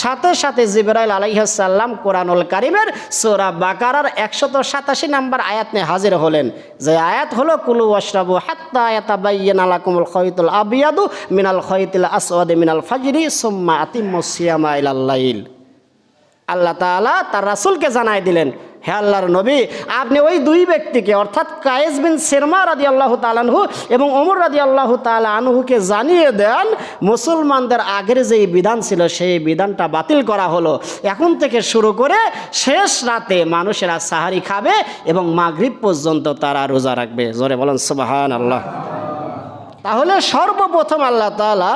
সাথে সাথে জিবরাইল আলাইহাসাল্লাম কোরআনুল কারিমের সোরা বাকারার একশত সাতাশি নাম্বার আয়াত নিয়ে হাজির হলেন। যে আয়াত হলো, কুলু ওয়াশরাবু হাত্তা আয়াতা বাইয়েন আলাকুমুল খয়তুল আবিয়াদু মিনাল খয়তিল আসওয়াদে মিনাল ফাজরি সুম্মা আতিমুসিয়ামা ইলাল্লাইল আল্লাহ তাআলা তার রাসূলকে জানাই দিলেন হে আল্লাহর নবী, আপনি ওই দুই ব্যক্তিকে, অর্থাৎ কায়েস বিন সেরমা রাদি আল্লাহ তালানহু এবং ওমর রাদি আল্লাহ তালা আনহুকে জানিয়ে দেন, মুসলমানদের আগের যেই বিধান ছিল, সেই বিধানটা বাতিল করা হলো। এখন থেকে শুরু করে শেষ রাতে মানুষেরা সাহারি খাবে এবং মাগরিব পর্যন্ত তারা রোজা রাখবে। জোরে বলেন সুবাহান আল্লাহ তাহলে সর্বপ্রথম আল্লাহ তালা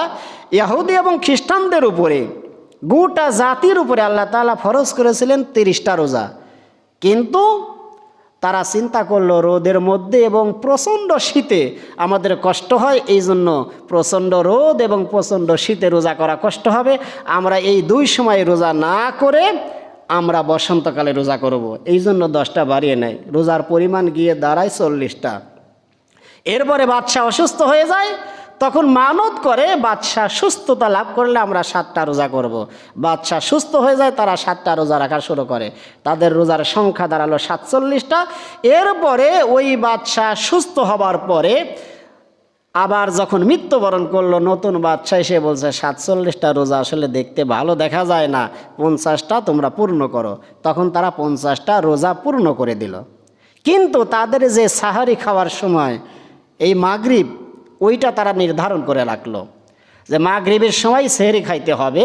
ইহুদি এবং খ্রিস্টানদের উপরে, গোটা জাতির উপরে আল্লাহ তালা ফরজ করেছিলেন তিরিশটা রোজা। কিন্তু তারা চিন্তা করল রোদের মধ্যে এবং প্রচণ্ড শীতে আমাদের কষ্ট হয়, এই জন্য প্রচণ্ড রোদ এবং প্রচণ্ড শীতে রোজা করা কষ্ট হবে। আমরা এই দুই সময় রোজা না করে আমরা বসন্তকালে রোজা করব। এই জন্য দশটা বাড়িয়ে নেয়। রোজার পরিমাণ গিয়ে দাঁড়ায় চল্লিশটা। এরপরে বাদশাহ অসুস্থ হয়ে যায়। তখন মানত করে বাদশাহ সুস্থতা লাভ করলে আমরা সাতটা রোজা করব। বাদশাহ সুস্থ হয়ে যায়, তারা সাতটা রোজা রাখা শুরু করে। তাদের রোজার সংখ্যা দাঁড়াল সাতচল্লিশটা। এরপরে ওই বাদশাহ সুস্থ হবার পরে আবার যখন মৃত্যুবরণ করল, নতুন বাদশাহ এসে বলছে, সাতচল্লিশটা রোজা আসলে দেখতে ভালো দেখা যায় না, পঞ্চাশটা তোমরা পূর্ণ করো। তখন তারা পঞ্চাশটা রোজা পূর্ণ করে দিল। কিন্তু তাদের যে সাহারি খাওয়ার সময়, এই মাগরিব ওইটা তারা নির্ধারণ করে রাখল যে মাগরিবের সময় সেহরি খাইতে হবে।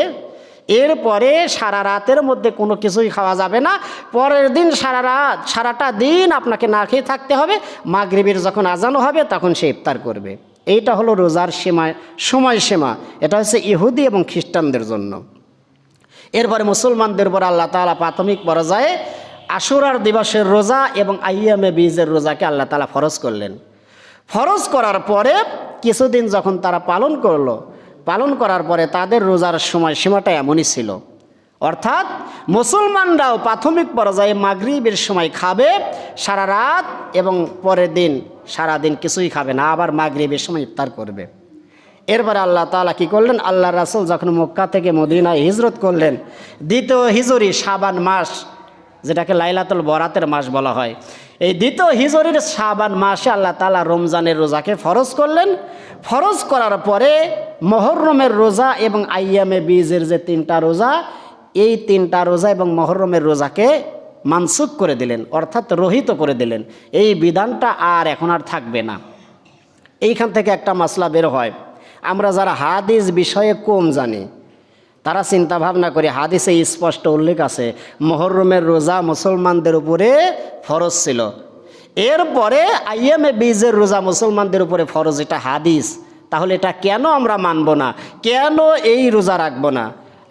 এরপরে সারা রাতের মধ্যে কোনো কিছুই খাওয়া যাবে না। পরের দিন সারা রাত, সারাটা দিন আপনাকে না খেয়ে থাকতে হবে। মাগরিবের যখন আজানো হবে তখন সে ইফতার করবে। এইটা হলো রোজার সীমা সময়সীমা এটা হচ্ছে ইহুদি এবং খ্রিস্টানদের জন্য। এরপরে মুসলমানদের উপর আল্লাহ তালা প্রাথমিক পর্যায়ে আশুরার দিবসের রোজা এবং আইয়ামে বীজের রোজাকে আল্লাহ তালা ফরজ করলেন। ফরজ করার পরে কিছুদিন যখন তারা পালন করল, পালন করার পরে তাদের রোজার সময় সীমাটা এমনই ছিল। অর্থাৎ মুসলমানরাও প্রাথমিক পর্যায়ে মাগরিবের সময় খাবে, সারা রাত এবং পরের দিন, সারা দিন কিছুই খাবে না, আবার মাগরিবের সময় ইফতার করবে। এরপরে আল্লাহ তাআলা কি করলেন? আল্লাহ রাসুল যখন মক্কা থেকে মদিনায় হিজরত করলেন, দ্বিতীয় হিজরি সাবান মাস যেটাকে লাইলাতুল বরাতের মাস বলা হয়। এই দ্বিতীয় হিজরির সাবান মাসে আল্লাহ তাআলা রমজানের রোজাকে ফরজ করলেন। ফরজ করার পরে মহরমের রোজা এবং আইয়ামে বীজের যে তিনটা রোজা, এই তিনটা রোজা এবং মহরমের রোজাকে মানসুক করে দিলেন, অর্থাৎ রহিত করে দিলেন। এই বিধানটা আর এখন আর থাকবে না। এইখান থেকে একটা মাসলা বের হয়। আমরা যারা হাদিস বিষয়ে কম জানি তারা চিন্তা ভাবনা করে, হাদিসে স্পষ্ট উল্লেখ আছে, মহরমের রোজা মুসলমানদের উপরে ফরজ ছিল। এরপরে আইএমএ বীজের রোজা মুসলমানদের উপরে ফরজ, এটা হাদিস। তাহলে এটা কেন আমরা মানব না? কেন এই রোজা রাখব না?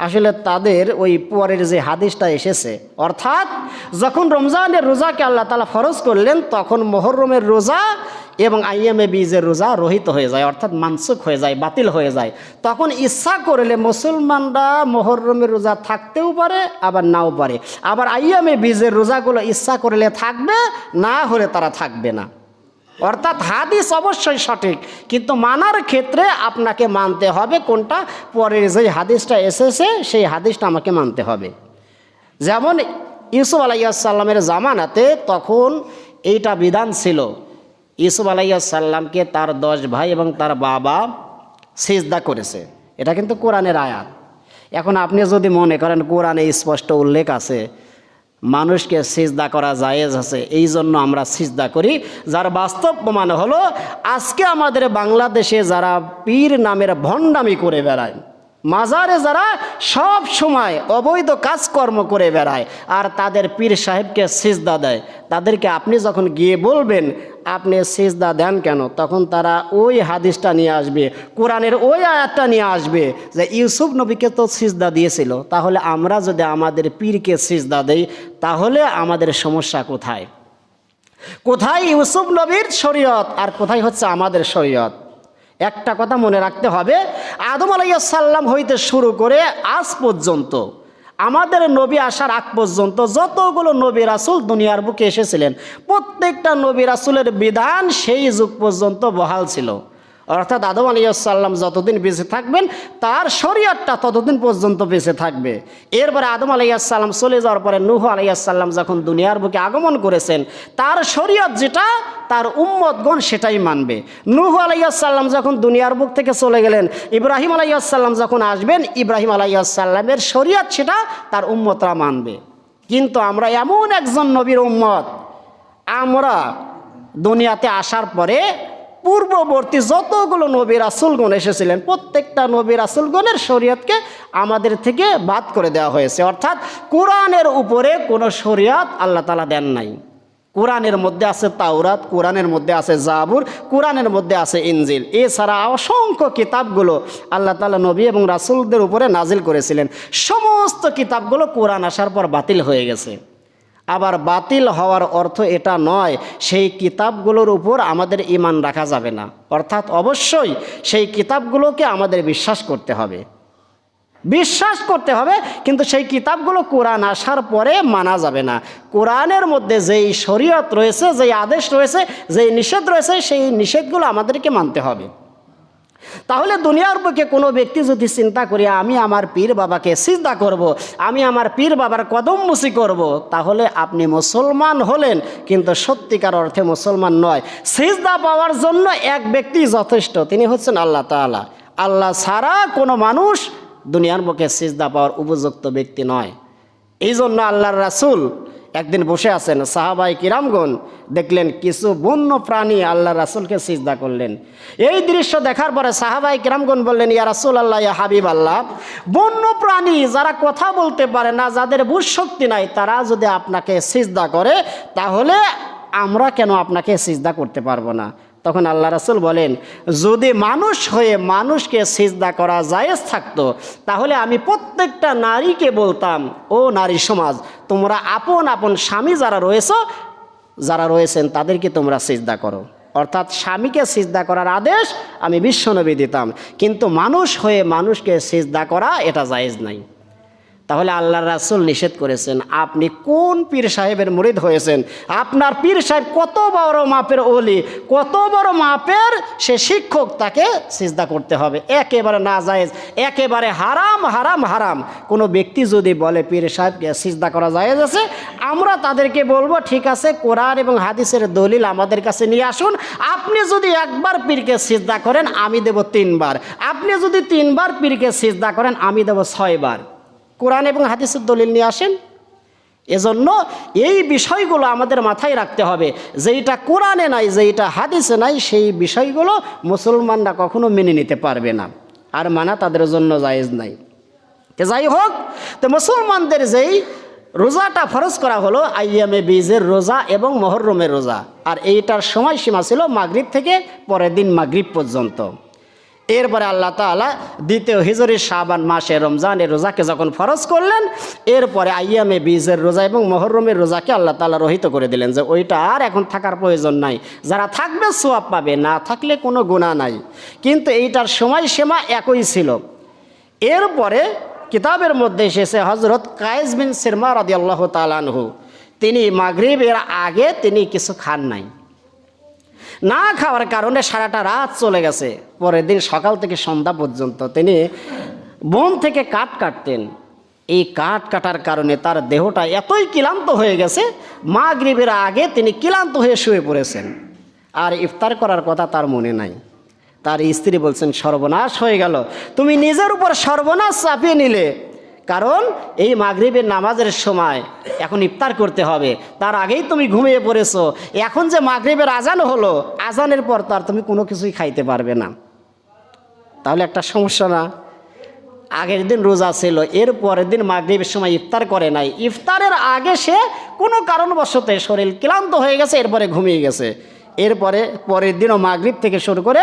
আসলে তাদের ওই পরের যে হাদিসটা এসেছে, অর্থাৎ যখন রমজানের রোজাকে আল্লাহ তালা ফরজ করলেন, তখন মহরমের রোজা এবং আইএমএ বীজের রোজা রহিত হয়ে যায়, অর্থাৎ মানসুক হয়ে যায়, বাতিল হয়ে যায়। তখন ইচ্ছা করলে মুসলমানরা মহরমের রোজা থাকতেও পারে, আবার নাও পারে। আবার আইএমএ বীজের রোজাগুলো ইচ্ছা করলে থাকবে, না হলে তারা থাকবে না। অর্থাৎ হাদিস অবশ্যই সঠিক, কিন্তু মানার ক্ষেত্রে আপনাকে মানতে হবে কোনটা? পরের যে হাদিসটা এসেছে, সেই হাদিসটা আমাকে মানতে হবে। যেমন ইউসুফ আলাইসাল্লামের জামানাতে তখন এইটা বিধান ছিল ইউসুফ আলাইসাল্লামকে তার দশ ভাই এবং তার বাবা সিজদা করেছে। এটা কিন্তু কোরআনের আয়াত। এখন আপনি যদি মনে করেন কোরআনে স্পষ্ট উল্লেখ আছে, মানুষকে সিজদা করা জায়েজ আছে এই জন্য আমরা সিজদা করি, যার বাস্তব প্রমাণ হলো, আজকে আমাদের বাংলাদেশে যারা পীর নামের ভণ্ডামি করে বেড়ায় মাজারে যারা সব সময় অবৈধ কাজকর্ম করে বেড়ায়, আর তাদের পীর সাহেবকে সিজদা দেয়। তাদেরকে আপনি যখন গিয়ে বলবেন, আপনি সিজদা দেন কেন? তখন তারা ওই হাদিসটা নিয়ে আসবে, কোরআনের ওই আয়াতটা নিয়ে আসবে যে, ইউসুফ নবীকে তো সিজদা দিয়েছিল, তাহলে আমরা যদি আমাদের পীরকে সিজদা দেই, তাহলে আমাদের সমস্যা কোথায়? কোথায় ইউসুফ নবীর শরীয়ত, আর কোথায় হচ্ছে আমাদের শরীয়ত? একটা কথা মনে রাখতে হবে, আদম আলাইসাল্লাম হইতে শুরু করে আজ পর্যন্ত, আমাদের নবী আসার আগ পর্যন্ত যতগুলো নবী রাসুল দুনিয়ার বুকে এসেছিলেন, প্রত্যেকটা নবী রাসুলের বিধান সেই যুগ পর্যন্ত বহাল ছিল। অর্থাৎ আদম আলিয়াল্লাম যতদিন বেঁচে থাকবেন, তার শরীয়তটা ততদিন পর্যন্ত বেঁচে থাকবে। এরপরে আদম আলাইসাল্লাম চলে যাওয়ার পরে নুহ আলাইসাল্লাম যখন দুনিয়ার বুকে আগমন করেছেন, তার শরীয়ত যেটা, তার উম্মতগণ সেটাই মানবে। নুহ আলাইসাল্লাম যখন দুনিয়ার বুক থেকে চলে গেলেন, ইব্রাহিম আলাইসাল্লাম যখন আসবেন, ইব্রাহিম আলাইসাল্লামের শরীয়ত সেটা, তার উম্মতরা মানবে। কিন্তু আমরা এমন একজন নবীর উম্মত, আমরা দুনিয়াতে আসার পরে পূর্ববর্তী যতগুলো নবী রাসুলগণ এসেছিলেন, প্রত্যেকটা নবী রাসুলগণের শরীয়তকে আমাদের থেকে বাদ করে দেওয়া হয়েছে। অর্থাৎ কোরআনের উপরে কোনো শরীয়ত আল্লাহ তালা দেন নাই। কোরআনের মধ্যে আছে তাওরাত, কোরআনের মধ্যে আছে জাবুর, কোরআনের মধ্যে আছে ইনজিল। এছাড়া অসংখ্য কিতাবগুলো আল্লাহ তালা নবী এবং রাসুলদের উপরে নাজিল করেছিলেন। সমস্ত কিতাবগুলো কোরআন আসার পর বাতিল হয়ে গেছে। আবার বাতিল হওয়ার অর্থ এটা নয়, সেই কিতাবগুলোর উপর আমাদের ইমান রাখা যাবে না। অর্থাৎ অবশ্যই সেই কিতাবগুলোকে আমাদের বিশ্বাস করতে হবে। বিশ্বাস করতে হবে, কিন্তু সেই কিতাবগুলো কোরআন আসার পরে মানা যাবে না। কোরআনের মধ্যে যেই শরীয়ত রয়েছে, যেই আদেশ রয়েছে, যেই নিষেধ রয়েছে, সেই নিষেধগুলো আমাদেরকে মানতে হবে। তাহলে দুনিয়ার বুকে কোনো ব্যক্তি যদি চিন্তা করি, আমি আমার পীর বাবাকে সিজদা করব। আমি আমার পীর বাবার কদম মুসি করব। তাহলে আপনি মুসলমান হলেন, কিন্তু সত্যিকার অর্থে মুসলমান নয় সিজদা পাওয়ার জন্য এক ব্যক্তি যথেষ্ট, তিনি হচ্ছেন আল্লাহ তাআলা আল্লাহ ছাড়া কোনো মানুষ দুনিয়ার বুকে সিজদা পাওয়ার উপযুক্ত ব্যক্তি নয় এই জন্য আল্লাহর রাসুল একদিন বসে আছেন সাহাবাই কিরামগণ, দেখলেন কিছু বন্য প্রাণী আল্লাহ রাসুলকে সিজদা করলেন। এই দৃশ্য দেখার পরে সাহাবাই কিরামগণ বললেন, ইয়া রাসুল আল্লাহ ইয়া হাবিব আল্লাহ বন্য প্রাণী যারা কথা বলতে পারে না, যাদের বুঝ শক্তি নাই, তারা যদি আপনাকে সিজদা করে, তাহলে আমরা কেন আপনাকে সিজদা করতে পারব না? তখন আল্লাহ রাসুল বলেন, যদি মানুষ হয়ে মানুষকে সিজদা করা জায়েজ থাকতো, তাহলে আমি প্রত্যেকটা নারীকে বলতাম, ও নারী সমাজ, তোমরা আপন আপন স্বামী যারা রয়েছ, যারা রয়েছেন তাদেরকে তোমরা সিজদা করো। অর্থাৎ স্বামীকে সিজদা করার আদেশ আমি বিশ্বনবী দিতাম। কিন্তু মানুষ হয়ে মানুষকে সিজদা করা এটা জায়েজ নাই। তাহলে আল্লাহ রাসুল নিষেধ করেছেন, আপনি কোন পীর সাহেবের মুরিদ হয়েছেন? আপনার পীর সাহেব কত বড় মাপের ওলি, কত বড় মাপের সে শিক্ষক, তাকে সিজদা করতে হবে। একেবারে না জায়েজ একেবারে হারাম হারাম হারাম। কোনো ব্যক্তি যদি বলে, পীর সাহেবকে সিজদা করা জায়েজ আছে, আমরা তাদেরকে বলব, ঠিক আছে, কোরআন এবং হাদিসের দলিল আমাদের কাছে নিয়ে আসুন। আপনি যদি একবার পীরকে সিজদা করেন, আমি দেব তিনবার। আপনি যদি তিনবার পীরকে সিজদা করেন, আমি দেব ছয়বার। কোরআন এবং হাদিসের দলিল নিয়ে আসেন। এজন্য এই বিষয়গুলো আমাদের মাথায় রাখতে হবে। যেইটা কোরআনে নাই, যেইটা হাদিসে নাই, সেই বিষয়গুলো মুসলমানরা কখনো মেনে নিতে পারবে না। আর মানা তাদের জন্য জায়েজ নাই। তো যাই হোক, তো মুসলমানদের যেই রোজাটা ফরজ করা হলো, আইয়ামে বীজের রোজা এবং মহরমের রোজা। আর এইটার সময়সীমা ছিল মাগরিব থেকে পরের দিন মাগরিব পর্যন্ত। এরপরে আল্লাহ তাআলা দ্বিতীয় হিজরি শাবান মাসে রমজানের রোজাকে যখন ফরজ করলেন, এরপরে আইয়ামে বীজের রোজা এবং মহরমের রোজাকে আল্লাহ তালা রহিত করে দিলেন যে ওইটা আর এখন থাকার প্রয়োজন নাই। যারা থাকবে সোয়াব পাবে, না থাকলে কোনো গুণা নাই। কিন্তু এইটার সময়সীমা একই ছিল। এরপরে কিতাবের মধ্যে এসেছে হজরত কায়েস বিন সিরমা রদি আল্লাহ তালানহু তিনি মাগরিবের আগে তিনি কিছু খান নাই। না খাওয়ার কারণে সারাটা রাত চলে গেছে। পরের দিন সকাল থেকে সন্ধ্যা পর্যন্ত তিনি বন থেকে কাঠ কাটতেন। এই কাঠ কাটার কারণে তার দেহটা এতই ক্লান্ত হয়ে গেছে মা গ্রীবের আগে তিনি ক্লান্ত হয়ে শুয়ে পড়েছেন। আর ইফতার করার কথা তার মনে নাই। তার স্ত্রী বলছেন, সর্বনাশ হয়ে গেল। তুমি নিজের উপর সর্বনাশ চাপিয়ে নিলে। কারণ এই মাগরিবের নামাজের সময় এখন ইফতার করতে হবে। তার আগেই তুমি ঘুমিয়ে পড়েছো। এখন যে মাগরিবের আজান হলো, আজানের পর তার তুমি কোনো কিছুই খাইতে পারবে না। তাহলে একটা সমস্যা না? আগের দিন রোজা ছিল, এর পরের দিন মাগরিবের সময় ইফতার করে নাই। ইফতারের আগে সে কোনো কারণবশত শরীর ক্লান্ত হয়ে গেছে, এরপরে ঘুমিয়ে গেছে। এরপরে পরের দিনও মাগরিব থেকে শুরু করে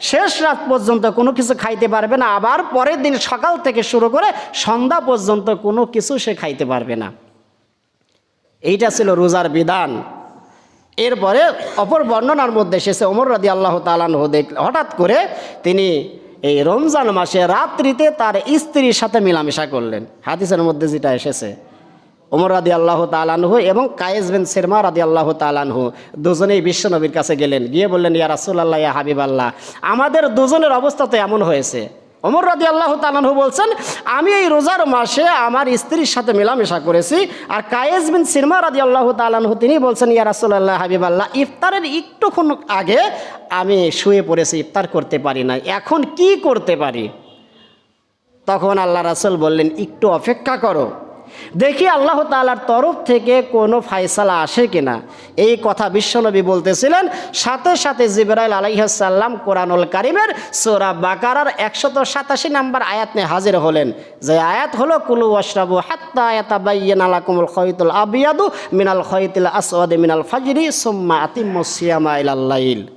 শেষ রাত পর্যন্ত কোনো কিছু খাইতে পারবে না। আবার পরের দিন সকাল থেকে শুরু করে সন্ধ্যা পর্যন্ত কোনো কিছু সে খাইতে পারবে না। এইটা ছিল রোজার বিধান। এরপরে অপর বর্ণনার মধ্যে এসেছে ওমর রাদি আল্লাহ তালানহ দেখ, হঠাৎ করে তিনি এই রমজান মাসে রাত্রিতে তার স্ত্রীর সাথে মিলামেশা করলেন। হাদিসের মধ্যে যেটা এসেছে ওমর রাদি আল্লাহ তালানহু এবং কায়েস বিন সেরমা রাদি আল্লাহ তালানহু দুজনেই বিশ্বনবীর কাছে গেলেন। গিয়ে বললেন, ইয়া রাসুল্লাহ ইয়া হাবিব আল্লাহ আমাদের দুজনের অবস্থা তো এমন হয়েছে। ওমর রাদি আল্লাহ তালানহু বলছেন, আমি এই রোজার মাসে আমার স্ত্রীর সাথে মেলামেশা করেছি আর কায়েস বিন সিরমা রাদি আল্লাহ তালানহু তিনি বলছেন, ইয়া রাসুল্লাহ হাবিব আল্লাহ ইফতারের একটুক্ষণ আগে আমি শুয়ে পড়েছি, ইফতার করতে পারি না এখন কি করতে পারি? তখন আল্লাহ রাসুল বললেন, একটু অপেক্ষা করো। দেখি আল্লাহ তালার তরফ থেকে কোনো ফায়সালা আসে কিনা। এই কথা বিশ্বনবী বলতেছিলেন, সাথে সাথে জিবরাইল আলাইহাসাল্লাম কোরআনুল কারিমের সোরা বাকারার একশত সাতাশি নাম্বার আয়াত নিয়ে হাজির হলেন। যে আয়াত হলো, কুলু ওয়াশরাবু হাত্তা আয়াতা বাইয়েন আলাকুমুল খৈতুল আবিয়াদু মিনাল খৈতুল আসওয়াদে মিনাল ফাজরি সুম্মা আতিমুসিয়ামা ইলাল্লাইল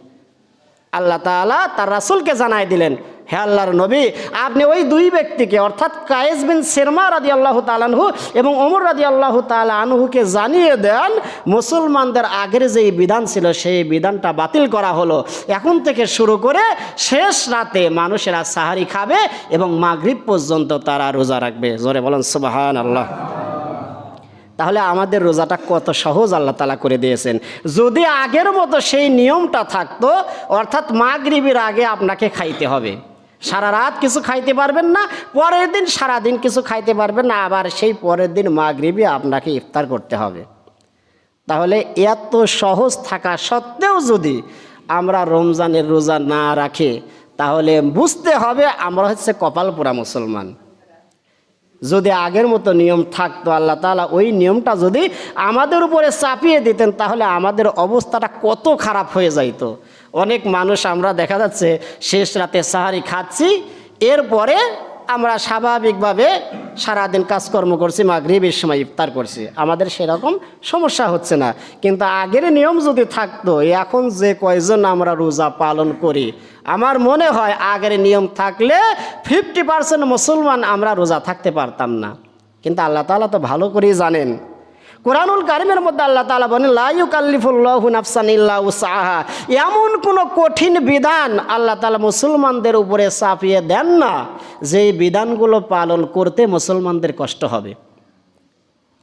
আল্লাহ তাআলা তার রাসূলকে জানাই দিলেন, হে আল্লাহর নবী, আপনি ওই দুই ব্যক্তিকে, অর্থাৎ কায়েস বিন সেরমা রাদি আল্লাহ তালানহু এবং ওমর রাদি আল্লাহ তালা আনহুকে জানিয়ে দেন, মুসলমানদের আগের যেই বিধান ছিল, সেই বিধানটা বাতিল করা হলো। এখন থেকে শুরু করে শেষ রাতে মানুষেরা সাহারি খাবে এবং মাগরিব পর্যন্ত তারা রোজা রাখবে। জোরে বলেন সুবাহান আল্লাহ তাহলে আমাদের রোজাটা কত সহজ আল্লাহ তালা করে দিয়েছেন। যদি আগের মতো সেই নিয়মটা থাকতো, অর্থাৎ মাগরিবের আগে আপনাকে খাইতে হবে। সারা রাত কিছু খাইতে পারবেন না, পরের দিন সারা দিন কিছু খাইতে পারবেন না, আবার সেই পরের দিন মাগরিবে আপনাকে ইফতার করতে হবে। তাহলে এত সহজ থাকা সত্ত্বেও যদি আমরা রমজানের রোজা না রাখি, তাহলে বুঝতে হবে আমরা হচ্ছে কপালপুরা মুসলমান। যদি আগের মতো নিয়ম থাকতো, আল্লাহ তালা ওই নিয়মটা যদি আমাদের উপরে চাপিয়ে দিতেন, তাহলে আমাদের অবস্থাটা কত খারাপ হয়ে যাইতো। অনেক মানুষ আমরা দেখা যাচ্ছে, শেষ রাতে সাহারি খাচ্ছি, এরপরে আমরা স্বাভাবিকভাবে সারাদিন কাজকর্ম করছি, মাগরিবের সময় ইফতার করছি। আমাদের সেরকম সমস্যা হচ্ছে না। কিন্তু আগের নিয়ম যদি থাকতো, এখন যে কয়জন আমরা রোজা পালন করি, আমার মনে হয় আগের নিয়ম থাকলে ফিফটি পার্সেন্ট মুসলমান আমরা রোজা থাকতে পারতাম না। কিন্তু আল্লাহ তালা তো ভালো করেই জানেন কোরআনুল কারিমের মধ্যে আল্লাহ তালা বলেন লাইউ কাল্লিফুল্লাহ নাফসান ইল্লাহ সাহা এমন কোনো কঠিন বিধান আল্লাহ তালা মুসলমানদের উপরে চাপিয়ে দেন না, যে বিধানগুলো পালন করতে মুসলমানদের কষ্ট হবে।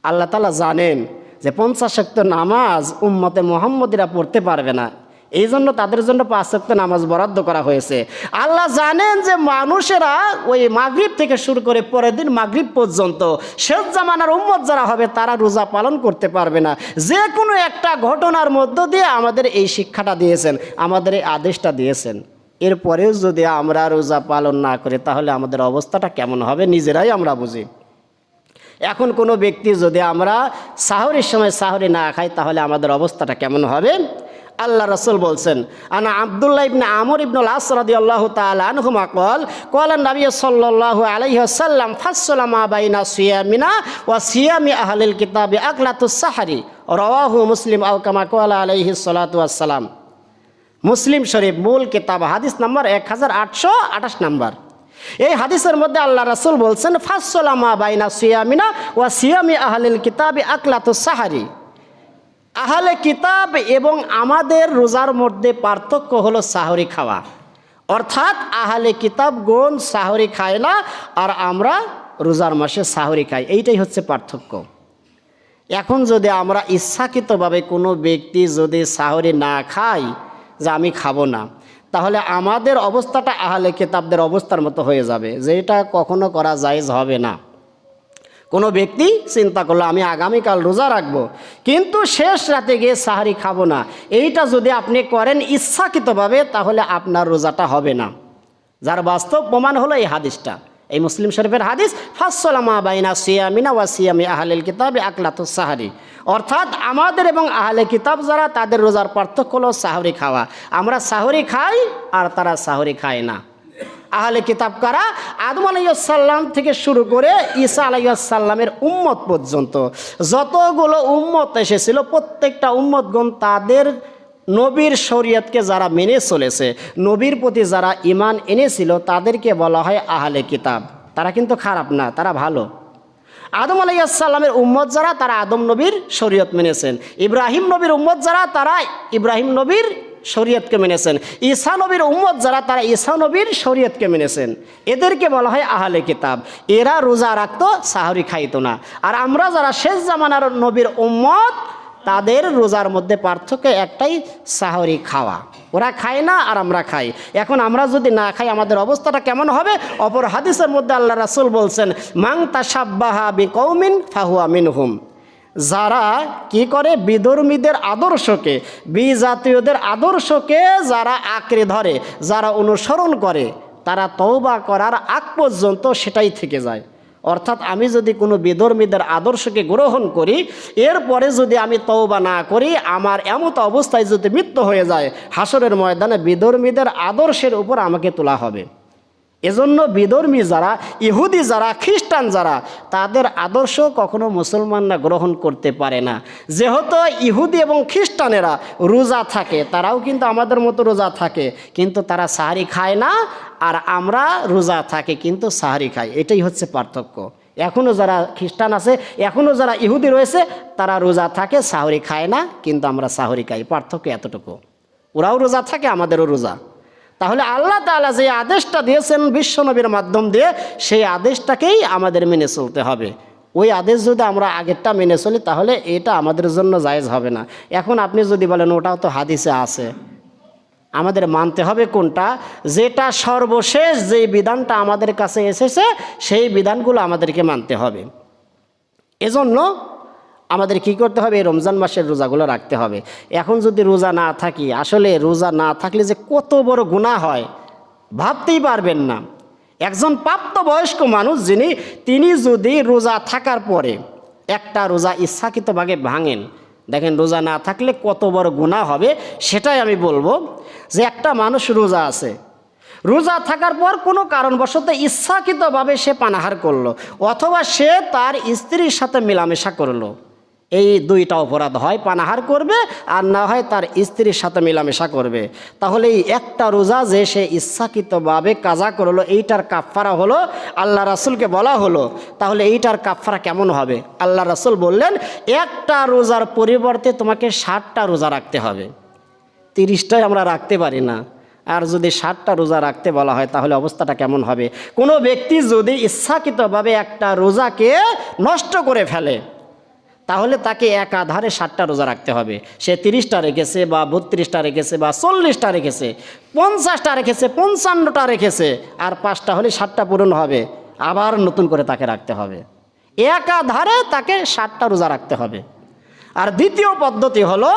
আল্লাহ তালা জানেন যে পঞ্চাশ শক্ত নামাজ উম্মতে মোহাম্মদীরা পড়তে পারবে না। এই জন্য তাদের জন্য পাঁচ শক্ত নামাজ বরাদ্দ করা হয়েছে। আল্লাহ জানেন যে মানুষেরা ওই মাগরিব থেকে শুরু করে পরের দিন মাগরিব পর্যন্ত শেষ জামানার উম্মত যারা হবে তারা রোজা পালন করতে পারবে না। যে কোনো একটা ঘটনার মধ্য দিয়ে আমাদের এই শিক্ষাটা দিয়েছেন, আমাদের এই আদেশটা দিয়েছেন। এরপরেও যদি আমরা রোজা পালন না করি তাহলে আমাদের অবস্থাটা কেমন হবে নিজেরাই আমরা বুঝি। এখন কোনো ব্যক্তি যদি আমরা সাহরের সময় সাহরি না খাই তাহলে আমাদের অবস্থাটা কেমন হবে? আল্লাহ রসুল বলছেন, আনা আবদুল্লাহ ইবনে আমর ইবনুল আসরাদি আল্লাহ তালহুমা কল কল নবী সাল্লাল্লাহু আলাইহি ওয়াসাল্লাম ফাসসালামা বাইনা সিয়ামিনা ওয়া সিয়ামি আহলিল কিতাবি আকলাতুস সাহারি রাওয়াহু মুসলিম আও কামা কল আলাইহি সালাতু ওয়াসসালাম। মুসলিম শরীফ মূল কিতাব, হাদিস নাম্বার এক হাজার আটশো আঠাশ নম্বর। এই হাদিসের মধ্যে আল্লাহ রাসুল বলছেন ফাসলামা বাইনা সিয়ামিনা ওয়া সিয়ামি আহলিল কিতাবি আকলাতু সাহারি আহলে কিতাব এবং আমাদের রোজার মধ্যে পার্থক্য হলো সাহরি খাওয়া। অর্থাৎ আহলে কিতাবগণ সাহরি খায় না, আর আমরা রোজার মাসে সাহরি খাই। এইটাই হচ্ছে পার্থক্য। এখন যদি আমরা ইচ্ছাকৃতভাবে কোনো ব্যক্তি যদি সাহরি না খায় যে আমি খাব না, তাহলে আমাদের অবস্থাটা আহলে কিতাবদের অবস্থার মতো হয়ে যাবে, যেটা কখনো করা জায়েজ হবে না। কোনো ব্যক্তি চিন্তা করল, আমি আগামীকাল রোজা রাখব। কিন্তু শেষ রাতে গিয়ে সাহারি খাব না। এইটা যদি আপনি করেন ইচ্ছাকৃতভাবে, তাহলে আপনার রোজাটা হবে না। যার বাস্তব প্রমাণ হলো এই হাদিসটা। এই মুসলিম শরীফের হাদিস ফাসলামা বাইনা সিয়ামিনা ওয়া সিয়ামি আহলেল কিতাবে আকলাত সাহারি। অর্থাৎ আমাদের এবং আহলে কিতাব যারা, তাদের রোজার পার্থক্য হলো সাহরি খাওয়া। আমরা সাহরি খাই আর তারা সাহরি খায় না। আহলে কিতাব কারা? আদম আলাইসাল্লাম থেকে শুরু করে ঈসা আলাইসাল্লামের উম্মত পর্যন্ত। যতগুলো উম্মত এসেছিল, প্রত্যেকটা উম্মতগণ তাদের নবীর শরীয়তকে যারা মেনে চলেছে, নবীর প্রতি যারা ইমান এনেছিল, তাদেরকে বলা হয় আহলে কিতাব। তারা কিন্তু খারাপ না, তারা ভালো। আদম আলাইসাল্লামের উম্মত যারা, তারা আদম নবীর শরীয়ত মেনেছেন। ইব্রাহিম নবীর উম্মত যারা, তারা ইব্রাহিম নবীর শরীয়তকে মেনেছেন। ঈসা নবীর উম্মত যারা, তারা ঈসা নবীর শরীয়তকে মেনেছেন। এদেরকে বলা হয় আহলে কিতাব। এরা রোজা রাখতো, সাহরি খাইতো না। আর আমরা যারা শেষ জামানার নবীর উম্মত, তাদের রোজার মধ্যে পার্থক্য একটাই, সাহরি খাওয়া। ওরা খায় না আর আমরা খাই। এখন আমরা যদি না খাই, আমাদের অবস্থাটা কেমন হবে? অপর হাদিসের মধ্যে আল্লাহ রাসুল বলছেন মাং তাসাব্বাহা বি কৌমিন ফাহুয়া মিনহুম। যারা কি করে? বিধর্মীদের আদর্শকে, বিজাতীয়দের আদর্শকে যারা আঁকড়ে ধরে, যারা অনুসরণ করে, তারা তওবা করার আগ পর্যন্ত সেটাই থেকে যায়। অর্থাৎ আমি যদি কোনো বিধর্মীদের আদর্শকে গ্রহণ করি, এরপরে যদি আমি তওবা না করি, আমার এমত অবস্থায় যদি মৃত্যু হয়ে যায় হাসরের ময়দানে বিধর্মীদের আদর্শের উপর আমাকে তোলা হবে। এজন্য বিধর্মী যারা, ইহুদি যারা, খ্রিস্টান যারা, তাদের আদর্শ কখনো মুসলমানরা গ্রহণ করতে পারে না। যেহেতু ইহুদি এবং খ্রিস্টানেরা রোজা থাকে, তারাও কিন্তু আমাদের মতো রোজা থাকে, কিন্তু তারা সাহারি খায় না, আর আমরা রোজা থাকে কিন্তু সাহারি খাই। এটাই হচ্ছে পার্থক্য। এখনও যারা খ্রিস্টান আছে এখনও যারা ইহুদি রয়েছে, তারা রোজা থাকে, সাহরি খায় না, কিন্তু আমরা সাহরি খাই। পার্থক্য এতটুকু। ওরাও রোজা থাকে, আমাদেরও রোজা। তাহলে আল্লাহ তাআলা যে আদেশটা দিয়েছেন বিশ্বনবীর মাধ্যম দিয়ে, সেই আদেশটাকেই আমাদের মেনে চলতে হবে। ওই আদেশ যদি আমরা আগেরটা মেনে চলি, তাহলে এটা আমাদের জন্য জায়েজ হবে না। এখন আপনি যদি বলেন, ওটাও তো হাদিসে আছে। আমাদের মানতে হবে কোনটা? যেটা সর্বশেষ যেই বিধানটা আমাদের কাছে এসেছে, সেই বিধানগুলো আমাদেরকে মানতে হবে। এজন্য আমাদের কি করতে হবে? রমজান মাসের রোজাগুলো রাখতে হবে। এখন যদি রোজা না থাকি, আসলে রোজা না থাকলে যে কত বড় গুণা হয়, ভাবতেই পারবেন না। একজন প্রাপ্তবয়স্ক মানুষ যিনি, তিনি যদি রোজা থাকার পরে একটা রোজা ইচ্ছাকৃতভাবে ভাঙেন, দেখেন রোজা না থাকলে কত বড় গুণা হবে, সেটাই আমি বলব যে একটা মানুষ রোজা আছে। রোজা থাকার পর কোনো কারণবশত ইচ্ছাকৃতভাবে সে পানাহার করল, অথবা সে তার স্ত্রীর সাথে মেলামেশা করল। এই দুইটা অপরাধ হয়, পানাহার করবে আর না হয় তার স্ত্রীর সাথে মিলামেশা করবে। তাহলে এই একটা রোজা যে সে ইচ্ছাকৃতভাবে কাজা করল, এইটার কাফফারা হলো, আল্লাহ রাসুলকে বলা হলো, তাহলে এইটার কাফফারা কেমন হবে? আল্লাহ রাসুল বললেন, একটা রোজার পরিবর্তে তোমাকে ষাটটা রোজা রাখতে হবে। তিরিশটাই আমরা রাখতে পারি না। আর যদি ষাটটা রোজা রাখতে বলা হয়, তাহলে অবস্থাটা কেমন হবে? কোনো ব্যক্তি যদি ইচ্ছাকৃতভাবে একটা রোজাকে নষ্ট করে ফেলে তাহলে তাকে এক আধারে ষাটটা রোজা রাখতে হবে। সে তিরিশটা রেখেছে বা বত্রিশটা রেখেছে বা চল্লিশটা রেখেছে, পঞ্চাশটা রেখেছে, পঞ্চান্নটা রেখেছে, আর পাঁচটা হলে ষাটটা পূরণ হবে। আবার নতুন করে তাকে রাখতে হবে। একাধারে তাকে ষাটটা রোজা রাখতে হবে। আর দ্বিতীয় পদ্ধতি হলো,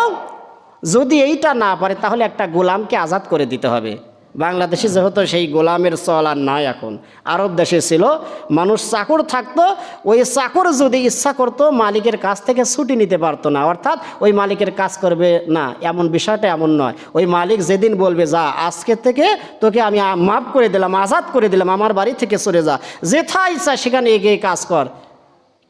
যদি এইটা না পারে তাহলে একটা গোলামকে আজাদ করে দিতে হবে। বাংলাদেশে যেহেতু সেই গোলামের চল আর নাই এখন, আরব দেশে ছিল, মানুষ চাকর থাকতো, ওই চাকর যদি ইচ্ছা করতো, মালিকের কাছ থেকে ছুটি নিতে পারতো না। অর্থাৎ ওই মালিকের কাজ করবে না, এমন বিষয়টা এমন নয়। ওই মালিক যেদিন বলবে, যা, আজকে থেকে তোকে আমি মাফ করে দিলাম, আজাদ করে দিলাম, আমার বাড়ি থেকে সরে যা। যেথা ইচ্ছা সেখানে এগিয়ে কাজ কর।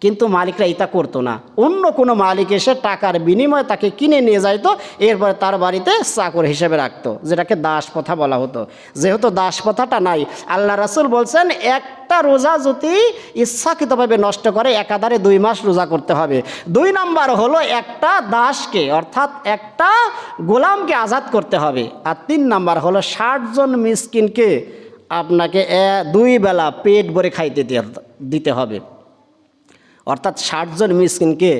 কিন্তু মালিকরা এটা করতো না। অন্য কোনো মালিক এসে টাকার বিনিময়ে তাকে কিনে নিয়ে যাইতো, এরপরে তার বাড়িতে চাকর হিসেবে রাখতো, যেটাকে দাস প্রথা বলা হতো। যেহেতু দাস প্রথাটা নাই, আল্লাহ রাসুল বলছেন, একটা রোজা যদি ইচ্ছাকৃতভাবে নষ্ট করে, একাধারে দুই মাস রোজা করতে হবে। দুই নাম্বার হলো একটা দাসকে, অর্থাৎ একটা গোলামকে আজাদ করতে হবে। আর তিন নাম্বার হলো ষাটজন মিসকিনকে আপনাকে দুই বেলা পেট ভরে খাইতে দিতে হবে। অর্থাৎ ষাটজন মিসকিনকে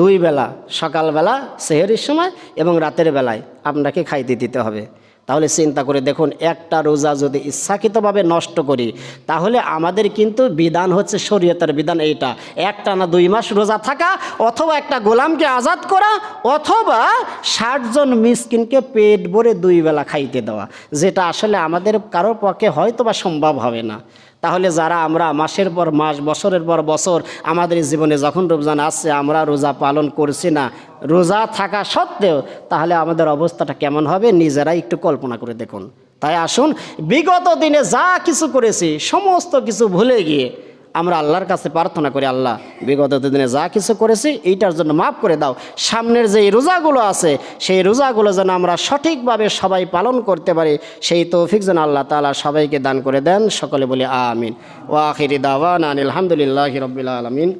দুই বেলা, সকালবেলা, সেহেরির সময় এবং রাতের বেলায় আপনাকে খাইতে দিতে হবে। তাহলে চিন্তা করে দেখুন, একটা রোজা যদি ইচ্ছাকৃতভাবে নষ্ট করি, তাহলে আমাদের কিন্তু বিধান হচ্ছে শরীয়তের বিধান এইটা। একটা না দুই মাস রোজা থাকা অথবা একটা গোলামকে আজাদ করা অথবা ষাটজন মিসকিনকে পেট ভরে দুই বেলা খাইতে দেওয়া, যেটা আসলে আমাদের কারোর পক্ষে হয়তো বা সম্ভব হবে না। তাহলে যারা আমরা মাসের পর মাস, বছরের পর বছর আমাদের জীবনে যখন রমজান আসছে, আমরা রোজা পালন করছি না, রোজা থাকা সত্ত্বেও তাহলে আমাদের অবস্থাটা কেমন হবে? নিজেরাই একটু কল্পনা করে দেখুন। তাই আসুন, বিগত দিনে যা কিছু করেছি, সমস্ত কিছু ভুলে গিয়ে আমরা আল্লাহর কাছে প্রার্থনা করি, আল্লাহ, বিগত দিনে যা কিছু করেছি, এইটার জন্য মাফ করে দাও। সামনের যে রোজাগুলো আছে, সেই রোজাগুলো যেন আমরা সঠিকভাবে সবাই পালন করতে পারি, সেই তৌফিক যেন আল্লাহ তালা সবাইকে দান করে দেন। সকলে বলি আমিন। ওয়াখিরি দাওয়ান আলহামদুলিল্লাহ রবিল আলমিন।